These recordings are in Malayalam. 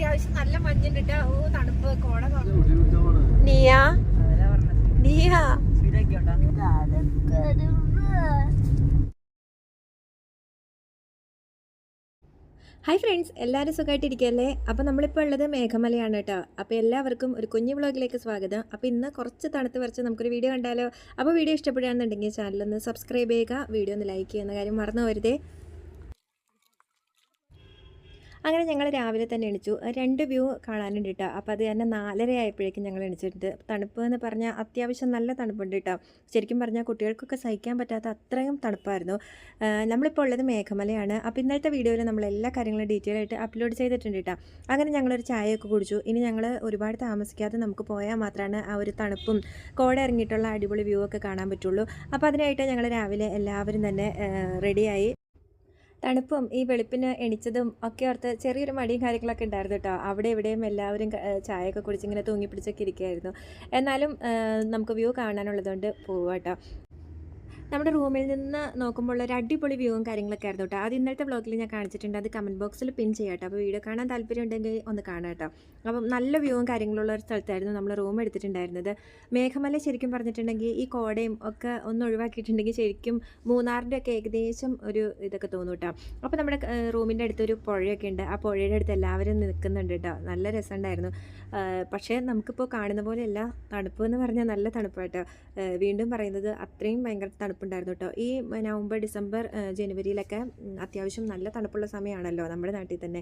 അത്യാവശ്യം നല്ല മഞ്ഞുണ്ട് ഓ തണുപ്പ് കോട നീയ? നീയ? ഹായ് ഫ്രണ്ട്സ് എല്ലാവരും സുഖമായിട്ടിരിക്കുകയല്ലേ അപ്പോൾ നമ്മളിപ്പോൾ ഉള്ളത് മേഘമലയാണ് കേട്ടോ. അപ്പോൾ എല്ലാവർക്കും ഒരു കുഞ്ഞു വ്ളോഗിലേക്ക് സ്വാഗതം. അപ്പോൾ ഇന്ന് കുറച്ച് തണുത്ത് വരച്ച് നമുക്കൊരു വീഡിയോ കണ്ടാലോ. അപ്പോൾ വീഡിയോ ഇഷ്ടപ്പെടുകയാണെന്നുണ്ടെങ്കിൽ ചാനലൊന്ന് സബ്സ്ക്രൈബ് ചെയ്യുക വീഡിയോ ഒന്ന് ലൈക്ക് ചെയ്യുന്ന കാര്യം മറന്നു വരുതേ അങ്ങനെ ഞങ്ങൾ രാവിലെ തന്നെ എണിച്ചു. രണ്ട് വ്യൂ കാണാനുണ്ട് കേട്ടോ. അപ്പോൾ അത് തന്നെ നാലര ആയപ്പോഴേക്കും ഞങ്ങൾ എണിച്ചിട്ടുണ്ട്. തണുപ്പ് എന്ന് പറഞ്ഞാൽ അത്യാവശ്യം നല്ല തണുപ്പുണ്ട് കേട്ടോ. ശരിക്കും പറഞ്ഞാൽ കുട്ടികൾക്കൊക്കെ സഹിക്കാൻ പറ്റാത്ത അത്രയും തണുപ്പായിരുന്നു. നമ്മളിപ്പോൾ ഉള്ളത് മേഘമലയാണ്. അപ്പോൾ ഇന്നലത്തെ വീഡിയോയിൽ നമ്മൾ എല്ലാ കാര്യങ്ങളും ഡീറ്റെയിൽ ആയിട്ട് അപ്ലോഡ് ചെയ്തിട്ടുണ്ട് കേട്ടോ. അങ്ങനെ ഞങ്ങളൊരു ചായയൊക്കെ കുടിച്ചു. ഇനി ഞങ്ങൾ ഒരുപാട് താമസിക്കാതെ നമുക്ക് പോയാൽ മാത്രമാണ് ആ ഒരു തണുപ്പും കോട ഇറങ്ങിയിട്ടുള്ള അടിപൊളി വ്യൂ ഒക്കെ കാണാൻ പറ്റുള്ളൂ. അപ്പോൾ അതിനായിട്ട് ഞങ്ങൾ രാവിലെ എല്ലാവരും തന്നെ റെഡിയായി തണുപ്പും ഈ വെളുപ്പിന് എണിച്ചതും ഒക്കെ ഓർത്ത് ചെറിയൊരു മടിയും കാര്യങ്ങളൊക്കെ ഉണ്ടായിരുന്നു കേട്ടോ. അവിടെ ഇവിടെയും എല്ലാവരും ചായയൊക്കെ കുടിച്ച് ഇങ്ങനെ തൂങ്ങിപ്പിടിച്ചൊക്കെ ഇരിക്കുകയായിരുന്നു എന്നാലും നമുക്ക് വ്യൂ കാണാനുള്ളതുകൊണ്ട് പോവുക കേട്ടോ നമ്മുടെ റൂമിൽ നിന്ന് നോക്കുമ്പോൾ ഒരു അടിപൊളി വ്യൂവും കാര്യങ്ങളൊക്കെ ആയിരുന്നു കേട്ടോ. അത് ഇന്നത്തെ വ്ളോഗിൽ ഞാൻ കാണിച്ചിട്ടുണ്ട്. അത് കമന്റ് ബോക്സിൽ പിൻ ചെയ്യാം കേട്ടോ. അപ്പോൾ വീഡിയോ കാണാൻ താല്പര്യം ഉണ്ടെങ്കിൽ ഒന്ന് കാണാം കേട്ടോ. അപ്പം നല്ല വ്യൂവും കാര്യങ്ങളുള്ള ഒരു സ്ഥലത്തായിരുന്നു നമ്മൾ റൂം എടുത്തിട്ടുണ്ടായിരുന്നത്. മേഘമല ശരിക്കും പറഞ്ഞിട്ടുണ്ടെങ്കിൽ ഈ കോടയും ഒക്കെ ഒന്ന് ഒഴിവാക്കിയിട്ടുണ്ടെങ്കിൽ ശരിക്കും മൂന്നാറിന്റെ ഒക്കെ ഏകദേശം ഒരു ഇതൊക്കെ തോന്നും കേട്ടോ. അപ്പോൾ നമ്മുടെ റൂമിന്റെ അടുത്തൊരു പുഴയൊക്കെ ഉണ്ട്. ആ പുഴയുടെ അടുത്ത് എല്ലാവരും നിൽക്കുന്നുണ്ട് കേട്ടോ. നല്ല രസമുണ്ടായിരുന്നു. പക്ഷേ നമുക്കിപ്പോൾ കാണുന്ന പോലെയല്ല തണുപ്പ് എന്ന് പറഞ്ഞാൽ നല്ല തണുപ്പാട്ടോ ആ, വീണ്ടും പറയുന്നത് അത്രയും ഭയങ്കര തണുപ്പുണ്ടായിരുന്നു കേട്ടോ ഈ നവംബർ ഡിസംബർ ജനുവരിയിലൊക്കെ അത്യാവശ്യം നല്ല തണുപ്പുള്ള സമയമാണല്ലോ നമ്മുടെ നാട്ടിൽ തന്നെ.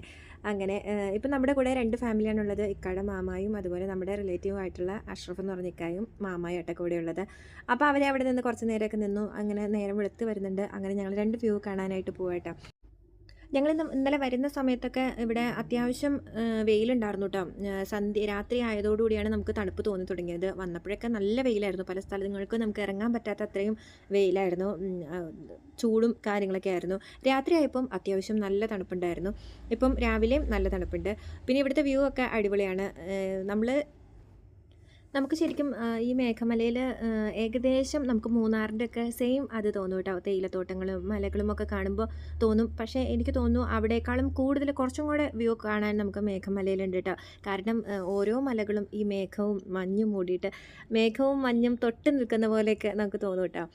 അങ്ങനെ ഇപ്പം നമ്മുടെ കൂടെ രണ്ട് ഫാമിലിയാണ് ഉള്ളത്. ഇക്കാടെ മാമായും അതുപോലെ നമ്മുടെ റിലേറ്റീവായിട്ടുള്ള അഷ്റഫ് എന്ന് പറഞ്ഞ ഇക്കായും മാമായും കൂടെ ഉള്ളത്. അപ്പോൾ അവരെ അവിടെ നിന്ന് കുറച്ച് നേരമൊക്കെ നിന്നു. അങ്ങനെ നേരം വെളുത്ത് വരുന്നുണ്ട്. അങ്ങനെ ഞങ്ങൾ രണ്ട് വ്യൂ കാണാനായിട്ട് പോവാട്ടോ ഞങ്ങൾ ഇന്ന് ഇന്നലെ വരുന്ന സമയത്തൊക്കെ ഇവിടെ അത്യാവശ്യം വെയിലുണ്ടായിരുന്നു കേട്ടോ സന്ധ്യ രാത്രി ആയതോടുകൂടിയാണ് നമുക്ക് തണുപ്പ് തോന്നി തുടങ്ങിയത്. വന്നപ്പോഴൊക്കെ നല്ല വെയിലായിരുന്നു. പല സ്ഥലങ്ങൾക്കും നമുക്ക് ഇറങ്ങാൻ പറ്റാത്ത അത്രയും വെയിലായിരുന്നു. ചൂടും കാര്യങ്ങളൊക്കെ ആയിരുന്നു. രാത്രി ആയപ്പം അത്യാവശ്യം നല്ല തണുപ്പുണ്ടായിരുന്നു. ഇപ്പം രാവിലെയും നല്ല തണുപ്പുണ്ട്. പിന്നെ ഇവിടുത്തെ വ്യൂ ഒക്കെ അടിപൊളിയാണ്. നമ്മൾ നമുക്ക് ശരിക്കും ഈ മേഘമലയിൽ ഏകദേശം നമുക്ക് മൂന്നാറിന്റെ ഒക്കെ സെയിം അത് തോന്നും കേട്ടോ. തേയിലത്തോട്ടങ്ങളും മലകളും ഒക്കെ കാണുമ്പോൾ തോന്നും. പക്ഷേ എനിക്ക് തോന്നുന്നു അവിടേക്കാളും കൂടുതൽ കുറച്ചും കൂടെ വ്യൂ കാണാൻ നമുക്ക് മേഘമലയിലുണ്ട് കേട്ടോ. കാരണം ഓരോ മലകളും ഈ മേഘവും മഞ്ഞും മൂടിയിട്ട് മേഘവും മഞ്ഞും തൊട്ട് നിൽക്കുന്ന പോലെയൊക്കെ നമുക്ക് തോന്നും കേട്ടോ.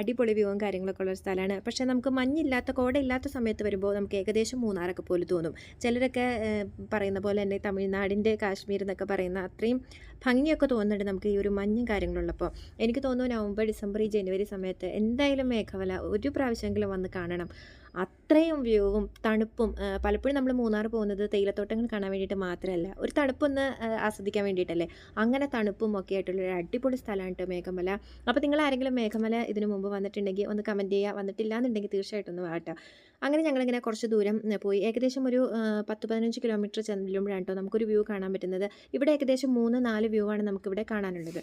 അടിപൊളി വ്യൂവും കാര്യങ്ങളൊക്കെ ഉള്ള സ്ഥലമാണ്. പക്ഷേ നമുക്ക് മഞ്ഞില്ലാത്ത കോടയില്ലാത്ത സമയത്ത് വരുമ്പോൾ നമുക്ക് ഏകദേശം മൂന്നാറൊക്കെ പോലെ തോന്നും. ചിലരൊക്കെ പറയുന്ന പോലെ തന്നെ തമിഴ്നാടിന്റെ കാശ്മീർ എന്നൊക്കെ പറയുന്ന അത്രയും ഭംഗിയൊക്കെ തോന്നുന്നുണ്ട് നമുക്ക് ഈ ഒരു മഞ്ഞും കാര്യങ്ങളുള്ളപ്പോൾ. എനിക്ക് തോന്നുന്നു നവംബർ ഡിസംബർ ഈ ജനുവരി സമയത്ത് എന്തായാലും മേഘവല ഒരു പ്രാവശ്യമെങ്കിലും വന്ന് കാണണം. അത്രയും വ്യൂവും തണുപ്പും പലപ്പോഴും നമ്മൾ മൂന്നാർ പോകുന്നത് തേയിലത്തോട്ടങ്ങൾ കാണാൻ വേണ്ടിയിട്ട് മാത്രമല്ല ഒരു തണുപ്പൊന്ന് ആസ്വദിക്കാൻ വേണ്ടിയിട്ടല്ലേ? അങ്ങനെ തണുപ്പും ഒക്കെ ആയിട്ടുള്ള ഒരു അടിപൊളി സ്ഥലമാണ് കേട്ടോ മേഘമല. അപ്പോൾ നിങ്ങൾ ആരെങ്കിലും മേഘമല ഇതിനു മുമ്പ് വന്നിട്ടുണ്ടെങ്കിൽ ഒന്ന് കമന്റ് ചെയ്യുക വന്നിട്ടില്ല എന്നുണ്ടെങ്കിൽ തീർച്ചയായിട്ടും ഒന്ന് വാട്ടോ അങ്ങനെ ഞങ്ങളിങ്ങനെ കുറച്ച് ദൂരം പോയി. ഏകദേശം ഒരു പത്ത് പതിനഞ്ച് കിലോമീറ്റർ ചെല്ലുമ്പോഴാണ് കേട്ടോ നമുക്കൊരു വ്യൂ കാണാൻ പറ്റുന്നത്. ഇവിടെ ഏകദേശം മൂന്ന് നാല് വ്യൂ ആണ് നമുക്കിവിടെ കാണാനുള്ളത്.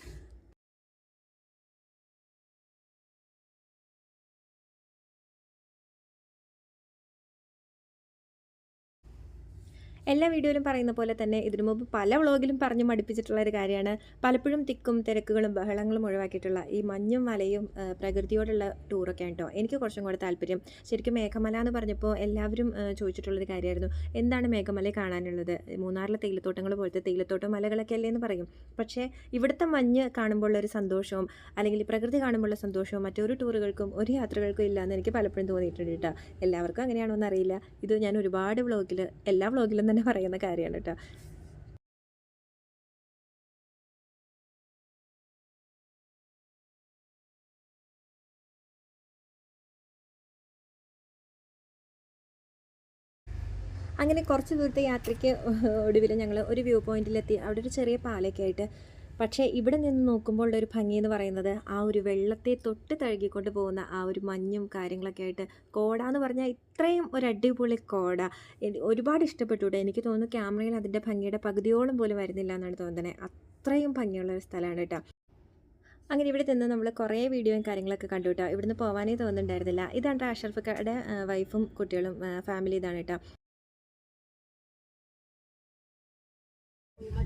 എല്ലാ വീഡിയോയിലും പറയുന്ന പോലെ തന്നെ ഇതിനു മുമ്പ് പല വ്ളോഗിലും പറഞ്ഞു മടുപ്പിച്ചിട്ടുള്ള ഒരു കാര്യമാണ്. പലപ്പോഴും തിക്കും തിരക്കുകളും ബഹളങ്ങളും ഒഴിവാക്കിയിട്ടുള്ള ഈ മഞ്ഞും മലയും പ്രകൃതിയോടുള്ള ടൂറൊക്കെ കേട്ടോ എനിക്ക് കുറച്ചും കൂടെ താല്പര്യം. ശരിക്കും മേഘമല എന്ന് പറഞ്ഞപ്പോൾ എല്ലാവരും ചോദിച്ചിട്ടുള്ളൊരു കാര്യമായിരുന്നു. എന്താണ് മേഘമല കാണാനുള്ളത്? മൂന്നാറിലെ തേയിലത്തോട്ടങ്ങൾ പോലത്തെ തേയിലത്തോട്ടം മലകളൊക്കെ അല്ലേ എന്ന് പറയും. പക്ഷേ ഇവിടുത്തെ മഞ്ഞ് കാണുമ്പോൾ ഒരു സന്തോഷവും അല്ലെങ്കിൽ പ്രകൃതി കാണുമ്പോഴുള്ള സന്തോഷവും മറ്റൊരു ടൂറുകൾക്കും ഒരു യാത്രകൾക്കും ഇല്ല എന്ന് എനിക്ക് പലപ്പോഴും തോന്നിയിട്ടുണ്ട് കേട്ടോ എല്ലാവർക്കും അങ്ങനെയാണോ എന്നറിയില്ല ഇത് ഞാൻ ഒരുപാട് വ്ളോഗിൽ എല്ലാ വ്ളോഗിലും തന്നെ പറയുന്ന കാര്യമാണ് കേട്ടോ. അങ്ങനെ കുറച്ച് ദൂരത്തെ യാത്രയ്ക്ക് ഒടുവിൽ ഞങ്ങൾ ഒരു വ്യൂ പോയിന്റിലെത്തി. അവിടെ ഒരു ചെറിയ പാലൊക്കെ ആയിട്ട് പക്ഷേ ഇവിടെ നിന്ന് നോക്കുമ്പോൾ ഒരു ഭംഗി എന്ന് പറയുന്നത് ആ ഒരു വെള്ളത്തെ തൊട്ട് തഴുകിക്കൊണ്ട് പോകുന്ന ആ ഒരു മഞ്ഞും കാര്യങ്ങളൊക്കെ ആയിട്ട് കോട എന്ന് പറഞ്ഞാൽ ഇത്രയും ഒരു അടിപൊളി കോട. ഒരുപാട് ഇഷ്ടപ്പെട്ടു കേട്ടോ. എനിക്ക് തോന്നുന്നു ക്യാമറയിൽ അതിന്റെ ഭംഗിയുടെ പകുതിയോളം പോലും വരുന്നില്ല എന്നാണ് തോന്നുന്നത്. അത്രയും ഭംഗിയുള്ള ഒരു സ്ഥലമാണ് കേട്ടോ. അങ്ങനെ ഇവിടെ നിന്ന് നമ്മൾ കുറേ വീഡിയോയും കാര്യങ്ങളൊക്കെ കണ്ടു കേട്ടോ. ഇവിടുന്ന് പോകാനേ തോന്നുന്നുണ്ടായിരുന്നില്ല. ഇതാണ് ട്ടോ അഷറഫക്കയുടെ വൈഫും കുട്ടികളും ഫാമിലി ഇതാണ് കേട്ടോ.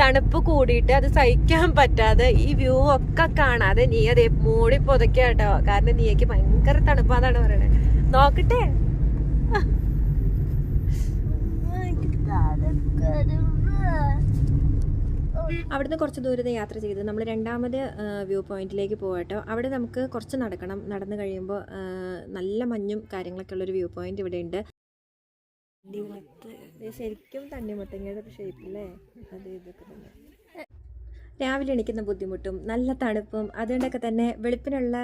തണുപ്പ് കൂടിയിട്ട് അത് സഹിക്കാൻ പറ്റാതെ ഈ വ്യൂ ഒക്കെ കാണാതെ നീ അത് മൂടി പുതയ്ക്കാട്ടോ കാരണം നീക്ക് ഭയങ്കര തണുപ്പാന്നാണ് പറയണേ. നോക്കട്ടെ. അവിടുന്ന് കുറച്ച് ദൂരത്തെ യാത്ര ചെയ്ത് നമ്മൾ രണ്ടാമത് വ്യൂ പോയിന്റിലേക്ക് പോകട്ടോ അവിടെ നമുക്ക് കുറച്ച് നടക്കണം. നടന്നു കഴിയുമ്പോൾ നല്ല മഞ്ഞും കാര്യങ്ങളൊക്കെ ഉള്ളൊരു വ്യൂ പോയിന്റ് ഇവിടെ ഉണ്ട് ശരിക്കും തണ്ണിമത്തങ്ങയുടെ ഷേപ്പില്ലേ അത് ഇതൊക്കെ തന്നെ. രാവിലെ എണീക്കുന്ന ബുദ്ധിമുട്ടും നല്ല തണുപ്പും അതുകൊണ്ടൊക്കെ തന്നെ വെളുപ്പിനുള്ള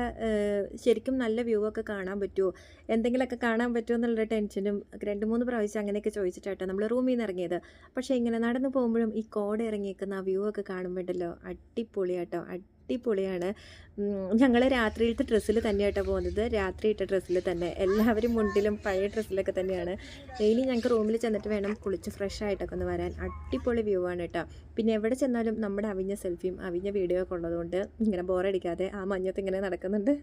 ശരിക്കും നല്ല വ്യൂ ഒക്കെ കാണാൻ പറ്റുമോ എന്തെങ്കിലുമൊക്കെ കാണാൻ പറ്റുമോ എന്നുള്ള ടെൻഷനും രണ്ട് മൂന്ന് പ്രാവശ്യം അങ്ങനെയൊക്കെ ചോദിച്ചിട്ടാട്ടോ നമ്മൾ റൂമിൽ നിന്ന് ഇറങ്ങിയത്. പക്ഷേ ഇങ്ങനെ നടന്നു പോകുമ്പോഴും ഈ കോട ഇറങ്ങിയേക്കുന്ന ആ വ്യൂ ഒക്കെ കാണുമ്പോണ്ടല്ലോ അടിപൊളിയാട്ടോ അടിപൊളിയാണ്. ഞങ്ങൾ രാത്രിയിലത്തെ ഡ്രസ്സിൽ തന്നെയാട്ടോ പോകുന്നത്. രാത്രി ഇട്ട ഡ്രസ്സിൽ തന്നെ. എല്ലാവരും മുണ്ടിലും പഴയ ഡ്രസ്സിലൊക്കെ തന്നെയാണ്. ഡെയിലി ഞങ്ങൾക്ക് റൂമിൽ ചെന്നിട്ട് വേണം കുളിച്ച് ഫ്രഷ് ആയിട്ടൊക്കെ ഒന്ന് വരാൻ. അടിപൊളി വ്യൂ ആണ് കേട്ടോ. പിന്നെ എവിടെ ചെന്നാലും നമ്മുടെ അവിഞ്ഞ സെൽഫിയും അവിഞ്ഞ വീഡിയോ ഒക്കെ ഉള്ളതുകൊണ്ട് ഇങ്ങനെ ബോറടിക്കാതെ ആ മഞ്ഞത്ത് ഇങ്ങനെ നടക്കുന്നുണ്ട്.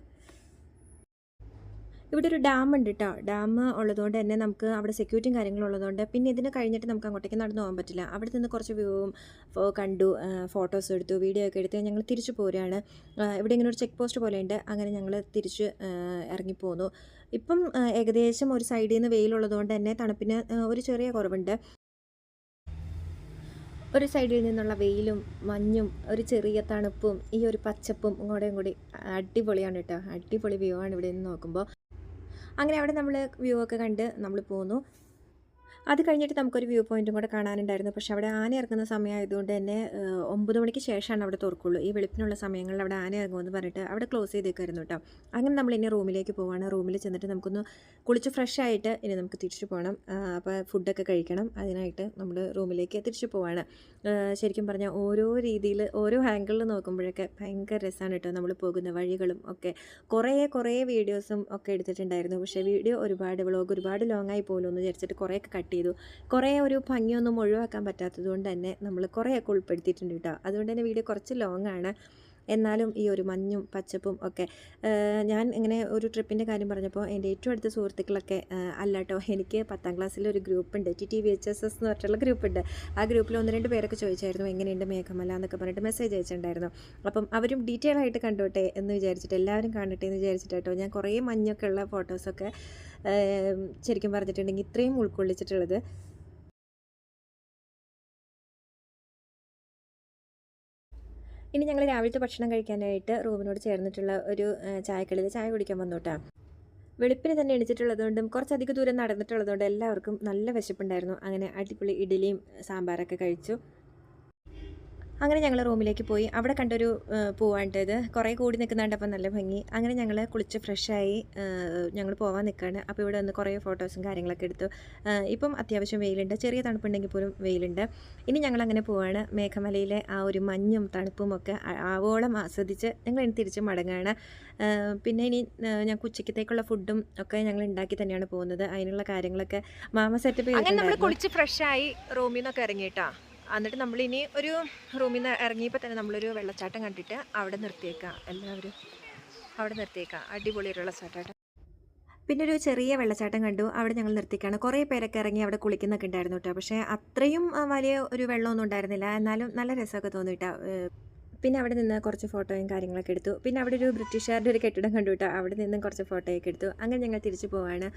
ഇവിടെ ഒരു ഡാം ഉണ്ട് കേട്ടോ ഡാം ഉള്ളതുകൊണ്ട് തന്നെ നമുക്ക് അവിടെ സെക്യൂരിറ്റിയും കാര്യങ്ങളും ഉള്ളതുകൊണ്ട് പിന്നെ ഇതിന് കഴിഞ്ഞിട്ട് നമുക്ക് അങ്ങോട്ടേക്ക് നടന്നു പോകാൻ പറ്റില്ല. അവിടെ നിന്ന് കുറച്ച് വ്യൂവും കണ്ടു ഫോട്ടോസ് എടുത്തു വീഡിയോ ഒക്കെ എടുത്ത് ഞങ്ങൾ തിരിച്ചു പോരുകയാണ്. ഇവിടെ ഇങ്ങനെ ഒരു ചെക്ക് പോസ്റ്റ് പോലെ ഉണ്ട്. അങ്ങനെ ഞങ്ങൾ തിരിച്ച് ഇറങ്ങി ഇറങ്ങിപ്പോന്നു ഇപ്പം ഏകദേശം ഒരു സൈഡിൽ നിന്ന് വെയിലുള്ളതുകൊണ്ട് തന്നെ തണുപ്പിന് ഒരു ചെറിയ കുറവുണ്ട്. ഒരു സൈഡിൽ നിന്നുള്ള വെയിലും മഞ്ഞും ഒരു ചെറിയ തണുപ്പും ഈ ഒരു പച്ചപ്പും ഇങ്ങോട്ടും കൂടി അടിപൊളിയാണ് കേട്ടോ അടിപൊളി വ്യൂ ആണ് ഇവിടെ നിന്ന് നോക്കുമ്പോൾ അങ്ങനെ അവിടെ നമ്മൾ വ്യൂ ഒക്കെ കണ്ട് നമ്മൾ പോന്നു. അത് കഴിഞ്ഞിട്ട് നമുക്കൊരു വ്യൂ പോയിന്റും കൂടെ കാണാനുണ്ടായിരുന്നു. പക്ഷേ അവിടെ ആന ഇറങ്ങുന്ന സമയമായതുകൊണ്ട് തന്നെ ഒമ്പത് മണിക്ക് ശേഷമാണ് അവിടെ തുറക്കുള്ളൂ. ഈ വെളുപ്പിനുള്ള സമയങ്ങളിൽ അവിടെ ആന ഇറങ്ങുമെന്ന് പറഞ്ഞിട്ട് അവിടെ ക്ലോസ് ചെയ്തേക്കായിരുന്നു കേട്ടോ. അങ്ങനെ നമ്മൾ ഇനി റൂമിലേക്ക് പോവാണ്. റൂമിൽ ചെന്നിട്ട് നമുക്കൊന്ന് കുളിച്ച് ഫ്രഷ് ആയിട്ട് ഇനി നമുക്ക് തിരിച്ചു പോകണം അപ്പോൾ ഫുഡൊക്കെ കഴിക്കണം. അതിനായിട്ട് നമ്മൾ റൂമിലേക്ക് തിരിച്ചു പോവാണ്. ശരിക്കും പറഞ്ഞാൽ ഓരോ രീതിയിൽ ഓരോ ആംഗിളിൽ നോക്കുമ്പോഴൊക്കെ ഭയങ്കര രസമാണ് കേട്ടോ നമ്മൾ പോകുന്ന വഴികളും ഒക്കെ. കുറേ കുറേ വീഡിയോസും ഒക്കെ എടുത്തിട്ടുണ്ടായിരുന്നു. പക്ഷേ വീഡിയോ ഒരുപാട് വ്ളോഗ് ഒരുപാട് ലോങ് ആയി പോകുമല്ലോ എന്ന് വിചാരിച്ചിട്ട് കുറേയൊക്കെ കട്ട് ചെയ്തു. കുറേ ഒരു ഭംഗിയൊന്നും ഒഴിവാക്കാൻ പറ്റാത്തത് കൊണ്ട് തന്നെ നമ്മൾ കുറേയൊക്കെ ഉൾപ്പെടുത്തിയിട്ടുണ്ട് കേട്ടോ. അതുകൊണ്ട് തന്നെ വീഡിയോ കുറച്ച് ലോങ് ആണ്. എന്നാലും ഈ ഒരു മഞ്ഞും പച്ചപ്പും ഒക്കെ ഞാൻ ഇങ്ങനെ ഒരു ട്രിപ്പിന്റെ കാര്യം പറഞ്ഞപ്പോൾ എന്റെ ഏറ്റവും അടുത്ത സുഹൃത്തുക്കളൊക്കെ ഏഹ് അല്ല കേട്ടോ എനിക്ക് പത്താം ക്ലാസ്സിൽ ഒരു ഗ്രൂപ്പ് ഉണ്ട്. T T V H S S എന്ന് പറഞ്ഞിട്ടുള്ള ഗ്രൂപ്പുണ്ട് ആ ഗ്രൂപ്പിൽ ഒന്ന് രണ്ട് പേരൊക്കെ ചോദിച്ചായിരുന്നു എങ്ങനെയുണ്ട് മേഘമല? എന്നൊക്കെ പറഞ്ഞിട്ട് മെസ്സേജ് അയച്ചിട്ടുണ്ടായിരുന്നു. അപ്പം അവരും ഡീറ്റെയിൽ ആയിട്ട് കണ്ടോട്ടെ എന്ന് വിചാരിച്ചിട്ട് എല്ലാവരും കാണട്ടെ എന്ന് വിചാരിച്ചിട്ട് കേട്ടോ ഞാൻ കുറേ മഞ്ഞൊക്കെ ഉള്ള ഫോട്ടോസൊക്കെ ശരിക്കും പറഞ്ഞിട്ടുണ്ടെങ്കിൽ ഇത്രയും ഉൾക്കൊള്ളിച്ചിട്ടുള്ളത്. ഇനി ഞങ്ങൾ രാവിലത്തെ ഭക്ഷണം കഴിക്കാനായിട്ട് റൂമിനോട് ചേർന്നിട്ടുള്ള ഒരു ചായക്കളിൽ ചായ കുടിക്കാൻ വന്നു കേട്ടോ വെളുപ്പിന് തന്നെ എണിച്ചിട്ടുള്ളതുകൊണ്ടും കുറച്ചധികം ദൂരം നടന്നിട്ടുള്ളതുകൊണ്ട് എല്ലാവർക്കും നല്ല വിശപ്പുണ്ടായിരുന്നു. അങ്ങനെ അടിപൊളി ഇഡലിയും സാമ്പാറൊക്കെ കഴിച്ചു. അങ്ങനെ ഞങ്ങൾ റൂമിലേക്ക് പോയി. അവിടെ കണ്ടൊരു പൂവാണ്ടത് കുറേ കൂടി നിൽക്കുന്നുണ്ടപ്പോൾ നല്ല ഭംഗി. അങ്ങനെ ഞങ്ങൾ കുളിച്ച് ഫ്രഷായി ഞങ്ങൾ പോവാൻ നിൽക്കുകയാണ് അപ്പോൾ ഇവിടെ വന്ന് കുറേ ഫോട്ടോസും കാര്യങ്ങളൊക്കെ എടുത്തു. ഇപ്പം അത്യാവശ്യം വെയിലുണ്ട്. ചെറിയ തണുപ്പുണ്ടെങ്കിൽ പോലും വെയിലുണ്ട്. ഇനി ഞങ്ങൾ അങ്ങനെ പോവാണ്. മേഘമലയിലെ ആ ഒരു മഞ്ഞും തണുപ്പും ഒക്കെ ആവോളം ആസ്വദിച്ച് ഞങ്ങൾ ഇനി തിരിച്ച് മടങ്ങുകയാണ് പിന്നെ ഇനി ഞങ്ങൾക്ക് ഉച്ചക്കത്തേക്കുള്ള ഫുഡും ഒക്കെ ഞങ്ങൾ ഉണ്ടാക്കി തന്നെയാണ് പോകുന്നത്. അതിനുള്ള കാര്യങ്ങളൊക്കെ മാമ സെറ്റപ്പ് അങ്ങനെ നമ്മൾ കുളിച്ച് ഫ്രഷായി റൂമിൽ നിന്നൊക്കെ ഇറങ്ങിയിട്ടാ എന്നിട്ട് നമ്മൾ ഇനി ഒരു റൂമിൽ നിന്ന് ഇറങ്ങിയപ്പോൾ തന്നെ നമ്മളൊരു വെള്ളച്ചാട്ടം കണ്ടിട്ട് അവിടെ നിർത്തിയേക്കാം. എല്ലാവരും അവിടെ നിർത്തിയേക്കാം. അടിപൊളി ഒരു വെള്ളച്ചാട്ടം പിന്നെ ഒരു ചെറിയ വെള്ളച്ചാട്ടം കണ്ടു. അവിടെ ഞങ്ങൾ നിർത്തിക്കാണ് കുറേ പേരൊക്കെ ഇറങ്ങി അവിടെ കുളിക്കുന്നൊക്കെ ഉണ്ടായിരുന്നു കേട്ടോ. പക്ഷേ അത്രയും വലിയ ഒരു വെള്ളമൊന്നും ഉണ്ടായിരുന്നില്ല. എന്നാലും നല്ല രസമൊക്കെ തോന്നി പിന്നെ അവിടെ നിന്ന് കുറച്ച് ഫോട്ടോയും കാര്യങ്ങളൊക്കെ എടുത്തു. പിന്നെ അവിടെ ഒരു ബ്രിട്ടീഷുകാരുടെ ഒരു കെട്ടിടം കണ്ടു കേട്ടോ. അവിടെ നിന്നും കുറച്ച് ഫോട്ടോയൊക്കെ എടുത്തു. അങ്ങനെ ഞങ്ങൾ തിരിച്ചു പോവാണ്.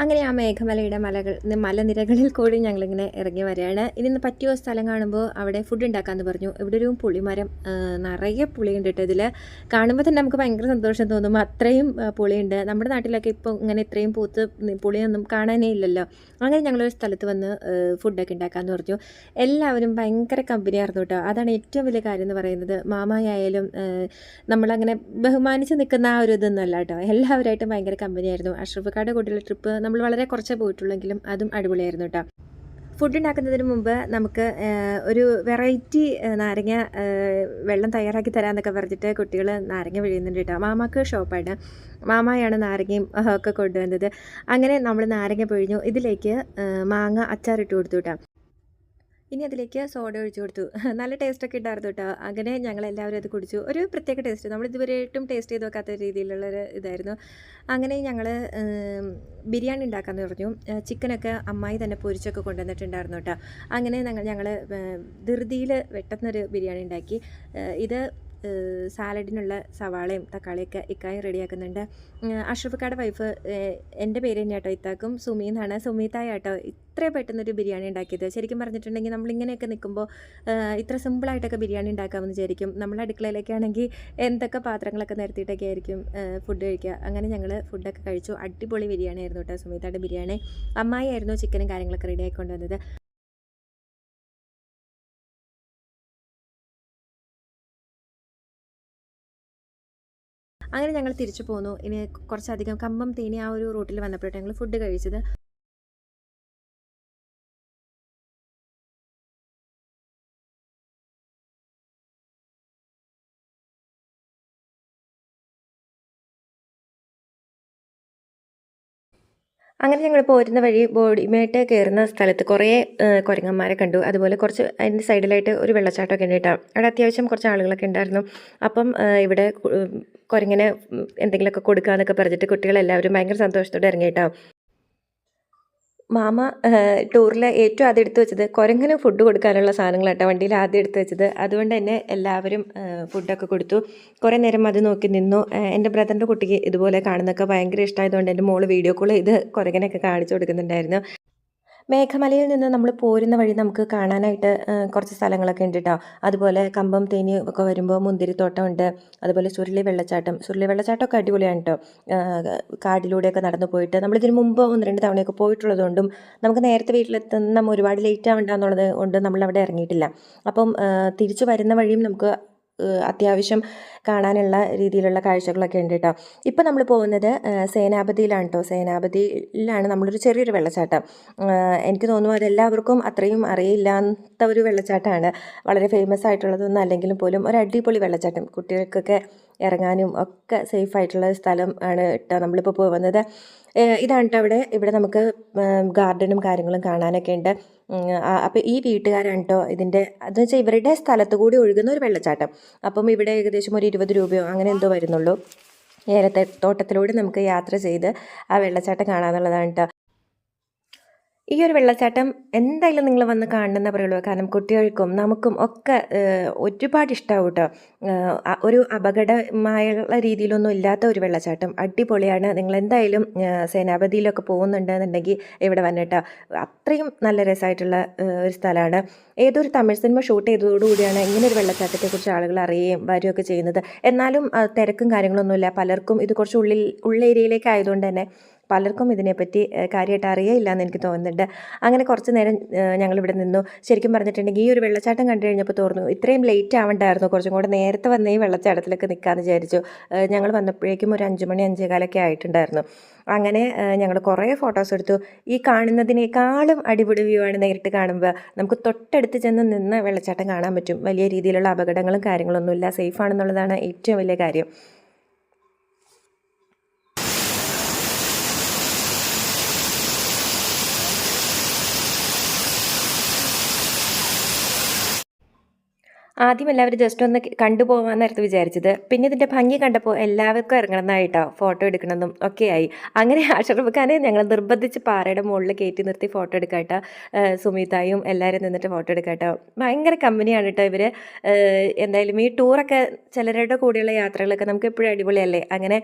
അങ്ങനെ ആ മേഘമലയുടെ മലകൾ മലനിരകളിൽ കൂടി ഞങ്ങളിങ്ങനെ ഇറങ്ങി വരികയാണ്. ഇനി പറ്റിയ സ്ഥലം കാണുമ്പോൾ അവിടെ ഫുഡ് ഉണ്ടാക്കാമെന്ന് പറഞ്ഞു. ഇവിടെ ഒരു പുളിമരം നിറയെ പുളിയുണ്ട് കേട്ടോ ഇതിൽ കാണുമ്പോൾ തന്നെ നമുക്ക് ഭയങ്കര സന്തോഷം തോന്നും. അത്രയും പുളിയുണ്ട്. നമ്മുടെ നാട്ടിലൊക്കെ ഇപ്പോൾ ഇങ്ങനെ ഇത്രയും പൂത്ത് പുളിയൊന്നും കാണാനേ ഇല്ലല്ലോ. അങ്ങനെ ഞങ്ങളൊരു സ്ഥലത്ത് വന്ന് ഫുഡൊക്കെ ഉണ്ടാക്കാമെന്ന് പറഞ്ഞു. എല്ലാവരും ഭയങ്കര കമ്പനിയായിരുന്നു കേട്ടോ. അതാണ് ഏറ്റവും വലിയ കാര്യം എന്ന് പറയുന്നത്. മാമായായാലും ആ, നമ്മളങ്ങനെ ബഹുമാനിച്ച് നിൽക്കുന്ന ആ ഒരു ഇതൊന്നുമല്ല കേട്ടോ. എല്ലാവരായിട്ടും ഭയങ്കര കമ്പനിയായിരുന്നു അഷ്റഫക്കാട് കൂട്ടിയുള്ള ട്രിപ്പ് നമ്മൾ വളരെ കുറച്ചേ പോയിട്ടുള്ളെങ്കിലും അതും അടിപൊളിയായിരുന്നു കേട്ടോ ഫുഡ് ഉണ്ടാക്കുന്നതിന് മുമ്പ് നമുക്ക് ഒരു വെറൈറ്റി നാരങ്ങ വെള്ളം തയ്യാറാക്കി തരാമെന്നൊക്കെ പറഞ്ഞിട്ട് കുട്ടികൾ നാരങ്ങ വിഴിയുന്നുണ്ട് കേട്ടോ മാമാക്ക് ഷോപ്പാണ്. മാമായാണ് നാരങ്ങയും ഒക്കെ കൊണ്ടുവന്നത്. അങ്ങനെ നമ്മൾ നാരങ്ങ പിഴിഞ്ഞു. ഇതിലേക്ക് മാങ്ങ അച്ചാറിട്ട് കൊടുത്തു കേട്ടോ ഇനി അതിലേക്ക് സോഡ ഒഴിച്ചു കൊടുത്തു. നല്ല ടേസ്റ്റ് ഒക്കെ ഉണ്ടായിരുന്നു കേട്ടോ അങ്ങനെ ഞങ്ങൾ എല്ലാവരും അത് കുടിച്ചു. ഒരു പ്രത്യേക ടേസ്റ്റ് നമ്മൾ ഇതുവരെയായിട്ടും ടേസ്റ്റ് ചെയ്ത് വെക്കാത്ത രീതിയിലുള്ളൊരു ഇതായിരുന്നു. അങ്ങനെ ഞങ്ങൾ ബിരിയാണി ഉണ്ടാക്കാൻ പറഞ്ഞു. ചിക്കനൊക്കെ അമ്മായി തന്നെ പൊരിച്ചൊക്കെ കൊണ്ടുവന്നിട്ടുണ്ടായിരുന്നു കേട്ടോ അങ്ങനെ ഞങ്ങൾ ഞങ്ങൾ ധൃതിയിൽ വെട്ടുന്നൊരു ബിരിയാണി ഉണ്ടാക്കി. ഇത് സാലഡിനുള്ള സവാളയും തക്കാളിയൊക്കെ ഇക്കായും റെഡിയാക്കുന്നുണ്ട്. അഷ്റഫക്കാട് വൈഫ് എന്റെ പേര് തന്നെ കേട്ടോ ഇത്താക്കും. സുമി എന്നാണ്. സുമീത്തായ കേട്ടോ ഇത്ര പെട്ടെന്നൊരു ബിരിയാണി ഉണ്ടാക്കിയത്. ശരിക്കും പറഞ്ഞിട്ടുണ്ടെങ്കിൽ നമ്മളിങ്ങനെയൊക്കെ നിൽക്കുമ്പോൾ ഇത്ര സിമ്പിളായിട്ടൊക്കെ ബിരിയാണി ഉണ്ടാക്കാമെന്ന് വിചാരിക്കും. നമ്മൾ അടുക്കളയിലേക്കാണെങ്കിൽ എന്തൊക്കെ പാത്രങ്ങളൊക്കെ നിരത്തിയിട്ടൊക്കെ ആയിരിക്കും ഫുഡ് കഴിക്കുക. അങ്ങനെ ഞങ്ങൾ ഫുഡൊക്കെ കഴിച്ചു. അടിപൊളി ബിരിയാണി ആയിരുന്നു കേട്ടോ സുമീത്തയുടെ ബിരിയാണി. അമ്മായി ആയിരുന്നു ചിക്കനും കാര്യങ്ങളൊക്കെ റെഡി ആയിക്കൊണ്ട് അങ്ങനെ ഞങ്ങൾ തിരിച്ചു പോന്നു. ഇനി കുറച്ചധികം കമ്പം തേനി ആ ഒരു റൂട്ടിൽ വന്നപ്പോഴാണ് ഞങ്ങൾ ഫുഡ് കഴിച്ചത്. അങ്ങനെ ഞങ്ങൾ പോരുന്ന വഴി ബോഡിമേട്ട് കയറുന്ന സ്ഥലത്ത് കുറേ കുരങ്ങന്മാരെ കണ്ടു. അതുപോലെ കുറച്ച് അതിന്റെ സൈഡിലായിട്ട് ഒരു വെള്ളച്ചാട്ടമൊക്കെ ഉണ്ട് കേട്ടോ. അവിടെ അത്യാവശ്യം കുറച്ച് ആളുകളൊക്കെ ഉണ്ടായിരുന്നു. അപ്പം ഇവിടെ കുരങ്ങനെ എന്തെങ്കിലുമൊക്കെ കൊടുക്കുക എന്നൊക്കെ പറഞ്ഞിട്ട് കുട്ടികളെല്ലാവരും ഭയങ്കര സന്തോഷത്തോടെ ഇറങ്ങി കേട്ടോ. മാമ ടൂറിൽ ഏറ്റവും ആദ്യം എടുത്തു വെച്ചത് കുരങ്ങന് ഫുഡ് കൊടുക്കാനുള്ള സാധനങ്ങളാട്ടോ വണ്ടിയിൽ ആദ്യം എടുത്തു വെച്ചത്. അതുകൊണ്ട് തന്നെ എല്ലാവരും ഫുഡൊക്കെ കൊടുത്തു. കുറേ നേരം അത് നോക്കി നിന്നു. എന്റെ ബ്രദറിന്റെ കുട്ടിക്ക് ഇതുപോലെ കാണുന്നൊക്കെ ഭയങ്കര ഇഷ്ടമായതുകൊണ്ട് എന്റെ മോൾ വീഡിയോ കോൾ ചെയ്ത് കുരങ്ങനെയൊക്കെ കാണിച്ചു കൊടുക്കുന്നുണ്ടായിരുന്നു. മേഘമലയിൽ നിന്ന് നമ്മൾ പോരുന്ന വഴി നമുക്ക് കാണാനായിട്ട് കുറച്ച് സ്ഥലങ്ങളൊക്കെ ഉണ്ട് കേട്ടോ അതുപോലെ കമ്പം തേനി ഒക്കെ വരുമ്പോൾ മുന്തിരിത്തോട്ടം ഉണ്ട് അതുപോലെ സുരുളി വെള്ളച്ചാട്ടം. സുരുളി വെള്ളച്ചാട്ടമൊക്കെ അടിപൊളിയാണ് കേട്ടോ കാടിലൂടെയൊക്കെ നടന്നു പോയിട്ട് നമ്മളിതിന് മുമ്പ് ഒന്ന് രണ്ട് തവണയൊക്കെ പോയിട്ടുള്ളതുകൊണ്ടും നമുക്ക് നേരത്തെ വീട്ടിലെത്തുന്ന ഒരുപാട് ലേറ്റ് ആവണ്ട എന്നുള്ളത് കൊണ്ട് നമ്മളവിടെ ഇറങ്ങിയിട്ടില്ല. അപ്പം തിരിച്ചു വരുന്ന വഴിയും നമുക്ക് അത്യാവശ്യം കാണാനുള്ള രീതിയിലുള്ള കാഴ്ചകളൊക്കെ ഉണ്ട് കേട്ടോ ഇപ്പം നമ്മൾ പോകുന്നത് സേനാപതിയിലാണ് കേട്ടോ സേനാപതിയിലാണ് നമ്മളൊരു ചെറിയൊരു വെള്ളച്ചാട്ടം. എനിക്ക് തോന്നുന്നു അതെല്ലാവർക്കും അത്രയും അറിയില്ലാത്ത ഒരു വെള്ളച്ചാട്ടമാണ് വളരെ ഫേമസ് ആയിട്ടുള്ളതൊന്നും അല്ലെങ്കിലും പോലും ഒരു അടിപൊളി വെള്ളച്ചാട്ടം. കുട്ടികൾക്കൊക്കെ ഇറങ്ങാനും ഒക്കെ സേഫ് ആയിട്ടുള്ള സ്ഥലം ആണ് കേട്ടോ നമ്മളിപ്പോൾ പോകുന്നത് ഇതാണ് കേട്ടോ അവിടെ ഇവിടെ നമുക്ക് ഗാർഡനും കാര്യങ്ങളും കാണാനൊക്കെ ഉണ്ട്. അപ്പോൾ ഈ വീട്ടുകാരാണ് കേട്ടോ ഇതിന്റെ അതെന്ന് വെച്ചാൽ ഇവരുടെ സ്ഥലത്ത് കൂടി ഒഴുകുന്ന ഒരു വെള്ളച്ചാട്ടം. അപ്പം ഇവിടെ ഏകദേശം ഒരു ഇരുപത് രൂപയോ അങ്ങനെ എന്തോ വരുന്നുള്ളൂ. ഏലത്തെ തോട്ടത്തിലൂടെ നമുക്ക് യാത്ര ചെയ്ത് ആ വെള്ളച്ചാട്ടം കാണാമെന്നുള്ളതാണ് കേട്ടോ ഈ ഒരു വെള്ളച്ചാട്ടം എന്തായാലും നിങ്ങൾ വന്ന് കാണണമെന്ന് പറയുള്ളൂ. കാരണം കുട്ടികൾക്കും നമുക്കും ഒക്കെ ഒരുപാട് ഇഷ്ടമാവും കേട്ടോ ഒരു അപകടമായുള്ള രീതിയിലൊന്നും ഇല്ലാത്ത ഒരു വെള്ളച്ചാട്ടം. അടിപൊളിയാണ്. നിങ്ങൾ എന്തായാലും സേനാപതിയിലൊക്കെ പോകുന്നുണ്ടെന്നുണ്ടെങ്കിൽ ഇവിടെ വന്നിട്ടോ അത്രയും നല്ല രസമായിട്ടുള്ള ഒരു സ്ഥലമാണ്. ഏതൊരു തമിഴ് സിനിമ ഷൂട്ട് ചെയ്തതോടുകൂടിയാണ് ഇങ്ങനെ ഒരു വെള്ളച്ചാട്ടത്തെക്കുറിച്ച് ആളുകൾ അറിയുകയും വരികയൊക്കെ ചെയ്യുന്നത്. എന്നാലും തിരക്കും കാര്യങ്ങളൊന്നുമില്ല. പലർക്കും ഇത് കുറച്ച് ഉള്ളിൽ ഉള്ള ഏരിയയിലേക്ക് ആയതുകൊണ്ട് തന്നെ പലർക്കും ഇതിനെപ്പറ്റി കാര്യമായിട്ട് അറിയില്ല എന്ന് എനിക്ക് തോന്നുന്നുണ്ട്. അങ്ങനെ കുറച്ച് നേരം ഞങ്ങളിവിടെ നിന്നു. ശരിക്കും പറഞ്ഞിട്ടുണ്ടെങ്കിൽ ഈ ഒരു വെള്ളച്ചാട്ടം കണ്ടു കഴിഞ്ഞപ്പോൾ തോന്നുന്നു ഇത്രയും ലേറ്റ് ആവണ്ടായിരുന്നു. കുറച്ചും കൂടെ നേരത്തെ വന്ന് ഈ വെള്ളച്ചാട്ടത്തിലൊക്കെ നിൽക്കാമെന്ന് വിചാരിച്ചു. ഞങ്ങൾ വന്നപ്പോഴേക്കും ഒരു അഞ്ച് മണി അഞ്ചേകാലൊക്കെ ആയിട്ടുണ്ടായിരുന്നു. അങ്ങനെ ഞങ്ങൾ കുറേ ഫോട്ടോസ് എടുത്തു. ഈ കാണുന്നതിനേക്കാളും അടിപൊളി വ്യൂ ആണ് നേരിട്ട് കാണുമ്പോൾ നമുക്ക് തൊട്ടടുത്ത് ചെന്ന് നിന്ന് വെള്ളച്ചാട്ടം കാണാൻ പറ്റും. വലിയ രീതിയിലുള്ള അപകടങ്ങളും കാര്യങ്ങളൊന്നുമില്ല. സേഫ് ആണെന്നുള്ളതാണ് ഏറ്റവും വലിയ കാര്യം. ആദ്യം എല്ലാവരും ജസ്റ്റ് ഒന്ന് കണ്ടുപോകാൻ നേരത്ത് വിചാരിച്ചത്. പിന്നെ ഇതിന്റെ ഭംഗി കണ്ടപ്പോൾ എല്ലാവർക്കും ഇറങ്ങണമെന്നായിട്ടോ ഫോട്ടോ എടുക്കണമെന്നും ഒക്കെയായി അങ്ങനെ അഷറഫ് ഖാനെ ഞങ്ങൾ നിർബന്ധിച്ച് പാറയുടെ മുകളിൽ കയറ്റി നിർത്തി ഫോട്ടോ എടുക്കാട്ടോ. സുമിതായും എല്ലാവരും നിന്നിട്ട് ഫോട്ടോ എടുക്കാട്ടോ. ഭയങ്കര കമ്പനിയാണ് കേട്ടോ ഇവർ എന്തായാലും ഈ ടൂറൊക്കെ ചിലരുടെ കൂടെയുള്ള യാത്രകളൊക്കെ നമുക്ക് എപ്പോഴും അടിപൊളിയല്ലേ? അങ്ങനെ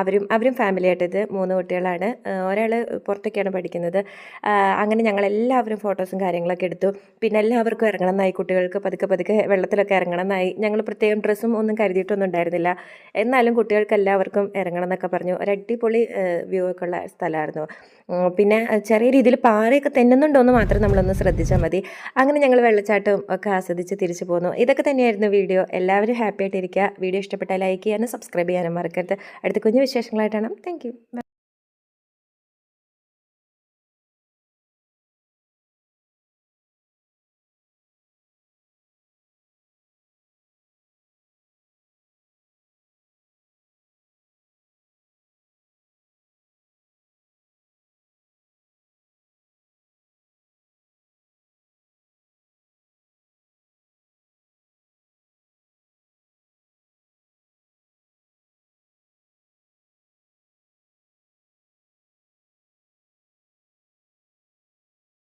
അവരും അവരും ഫാമിലി ആയിട്ട് ഇത് മൂന്ന് കുട്ടികളാണ്. ഒരാൾ പുറത്തൊക്കെയാണ് പഠിക്കുന്നത്. അങ്ങനെ ഞങ്ങളെല്ലാവരും ഫോട്ടോസും കാര്യങ്ങളൊക്കെ എടുത്തു. പിന്നെ എല്ലാവർക്കും ഇറങ്ങണമെന്നായി കുട്ടികൾക്ക് പതുക്കെ പതുക്കെ വെള്ളത്തിലൊക്കെ ഇറങ്ങണമെന്നായി ഞങ്ങൾ പ്രത്യേകം ഡ്രസ്സും ഒന്നും കരുതിയിട്ടൊന്നും ഉണ്ടായിരുന്നില്ല. എന്നാലും കുട്ടികൾക്ക് എല്ലാവർക്കും ഇറങ്ങണം എന്നൊക്കെ പറഞ്ഞു. ഒരു അടിപൊളി വ്യൂ ഒക്കെ ഉള്ള സ്ഥലമായിരുന്നു. പിന്നെ ചെറിയ രീതിയിൽ പാറയൊക്കെ തെന്നുന്നുണ്ടോ എന്ന് മാത്രം നമ്മളൊന്ന് ശ്രദ്ധിച്ചാൽ മതി. അങ്ങനെ ഞങ്ങൾ വെള്ളച്ചാട്ടവും ഒക്കെ ആസ്വദിച്ച് തിരിച്ചു പോന്നു. ഇതൊക്കെ തന്നെയായിരുന്നു വീഡിയോ. എല്ലാവരും ഹാപ്പി ആയിട്ടിരിക്കുക. വീഡിയോ ഇഷ്ടപ്പെട്ടാൽ ലൈക്ക് ചെയ്യാനും സബ്സ്ക്രൈബ് ചെയ്യാനും മറക്കരുത്. അടുത്ത കുഞ്ഞു വിശേഷങ്ങളായിട്ടാണ്. Thank you.